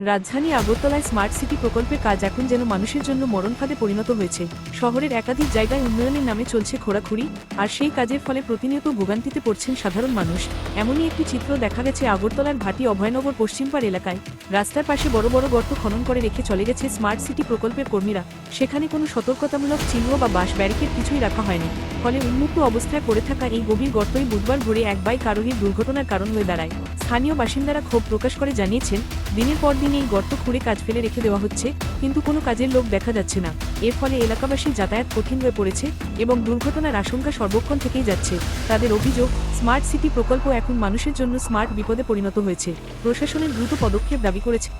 রাজধানী আগরতলায় smart city প্রকল্পের কাজ এখন যেন মানুষের জন্য মরণ মরণফাঁদে পরিণত হয়েছে। শহরের একাধিক জায়গায় উন্নয়নের নামে চলছে খোরাখুরি আর সেই কাজের ফলে প্রতিনিয়ত ভোগান্তিতে পড়ছেন সাধারণ মানুষ। এমনই একটি চিত্র দেখা গেছে আগরতলার ভাটি অভয়নগর পশ্চিমপাড় এলাকায়। রাস্তার পাশে বড় বড় গর্ত খনন করে রেখে চলে গেছে স্মার্ট সিটি প্রকল্পের কর্মীরা। সেখানে কোনো সতর্কতামূলক চিহ্ন বা বাস ব্যারিকেড কিছুই রাখা হয়নি। ফলে উন্মুক্ত অবস্থায় পড়ে থাকা এই গভীর গর্তই বুধবার ভোরে এক বাইক আরোহীর দুর্ঘটনার কারণ হয়ে দাঁড়ায়। স্থানীয় বাসিন্দারা ক্ষোভ প্রকাশ করে জানিয়েছেন, দিনের পর দিন এই গর্ত খুঁড়ে কাজ ফেলে রেখে দেওয়া হচ্ছে, কিন্তু কোনো কাজের লোক দেখা যাচ্ছে না। এর ফলে এলাকাবাসীর যাতায়াত কঠিন হয়ে পড়েছে এবং দুর্ঘটনার আশঙ্কা সর্বক্ষণ থেকেই যাচ্ছে। তাদের অভিযোগ স্মার্ট সিটি প্রকল্প এখন মানুষের জন্য স্মার্ট বিপদে পরিণত হয়েছে। প্রশাসনের দ্রুত পদক্ষেপ দাবি করেছে।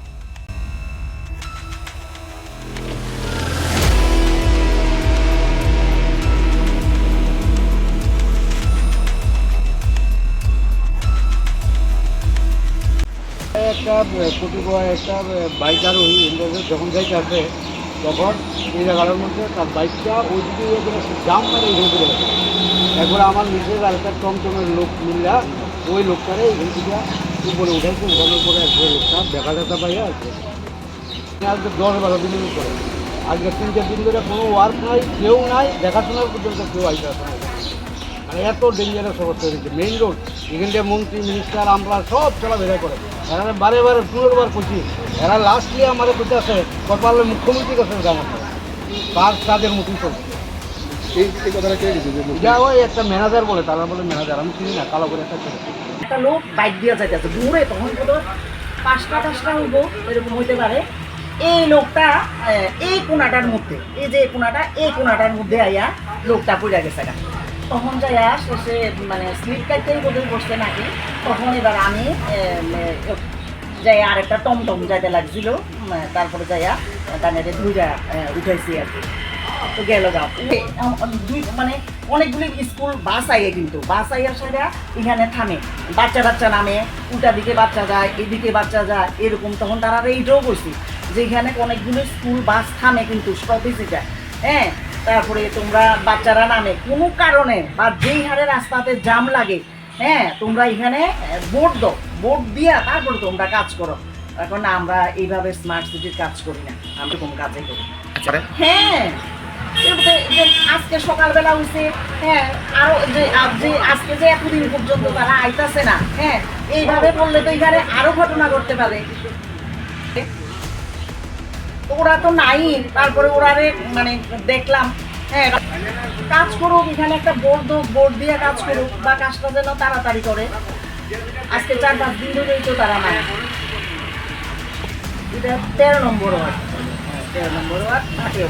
একটা প্রতিবার একটা বাইক আরোহী ইন্দ্রদেব যখন যাইতে আসে তখন এই জায়গাটার মধ্যে তার বাইকটা ওই দিকে জাম এখান একবার আমার নিজের আর একটা টমটমের লোক মিললা, ওই লোকটারে এখান উপরে উঠাইছে উঠানোর পরে একবার লোকটা দেখা দেখা পাইয়া আছে আজকে দশ বারো দিনের উপরে আজকে তিন চার দিন ধরে কোনো ওয়ার্ক নাই, কেউ নাই দেখাশোনার পর্যন্ত কেউ আইতে আসে না মানে এত ডেঞ্জারাস অবস্থা হয়েছে। মেইন রোড এখান থেকে মন্ত্রী মিনিস্টার আমরা সব চলাফেরা করে। এরা বারে বারে পুনর্বার করছি এরা লাস্টলি আমাদের করতে আছে কপালের মুখ্যমন্ত্রীর কাছে জানা তার তাদের মতোই চলছে। এই এই কথাটা কে দিচ্ছে যা ওই একটা ম্যানেজার বলে তারা বলে ম্যানেজার আমি চিনি না কালো করে একটা একটা লোক বাইক দিয়ে যাইতেছে দূরে তখন কত পাঁচটা পাঁচটা হইব এরকম হইতে পারে। এই লোকটা এই কোনাটার মধ্যে এই যে কোনাটা এই কোনাটার মধ্যে আইয়া লোকটা পড়ে গেছে গা। তখন যাইয়া শেষে মানে স্লিপ কাটতেই বোধহয় বসছে নাকি তখন এবার আমি যাই আরেকটা টমটম যাইতে লাগছিল তারপরে যাইয়া কানেরে ধুইরা উঠাইছি আর কি। তো গেল গা। দুই মানে অনেকগুলি স্কুল বাস আইয়ে কিন্তু বাস আইয়ার সাথে এখানে থামে। বাচ্চা বাচ্চা নামে উল্টা দিকে বাচ্চা যায় এদিকে বাচ্চা যায় এরকম তখন তারা এইটাও যে এখানে অনেকগুলো স্কুল বাস থামে কিন্তু স্টপেজে যায়। হ্যাঁ তারপরে তোমরা বাচ্চারা নামে। কোনো কারণে বা যেই হারে রাস্তাতে জাম লাগে হ্যাঁ তোমরা এখানে বোর্ড দাও। বোর্ড দিয়া তারপরে তোমরা কাজ করো। এখন আমরা এইভাবে স্মার্ট সিটির কাজ করি না। আমরা কোনো কাজে করি হ্যাঁ এবারে যে আজকে সকালবেলা হয়েছে হ্যাঁ আরও যে আজকে যে এতদিন পর্যন্ত তারা আইতাছে না হ্যাঁ এইভাবে বললে তো এখানে আরও ঘটনা ঘটতে পারে। ওরা তো নাই তারপরে ওরারে মানে দেখলাম হ্যাঁ কাজ করুক এখানে একটা বোর্ড বোর্ড দিয়ে কাজ করুক বা কাজটা যেন তাড়াতাড়ি করে। আজকে চার পাঁচ দিন ধরেই তো তারা নাই। এটা তেরো নম্বর ওয়ার্ড। হ্যাঁ, তেরো নম্বর ওয়ার্ড ভাটিয়া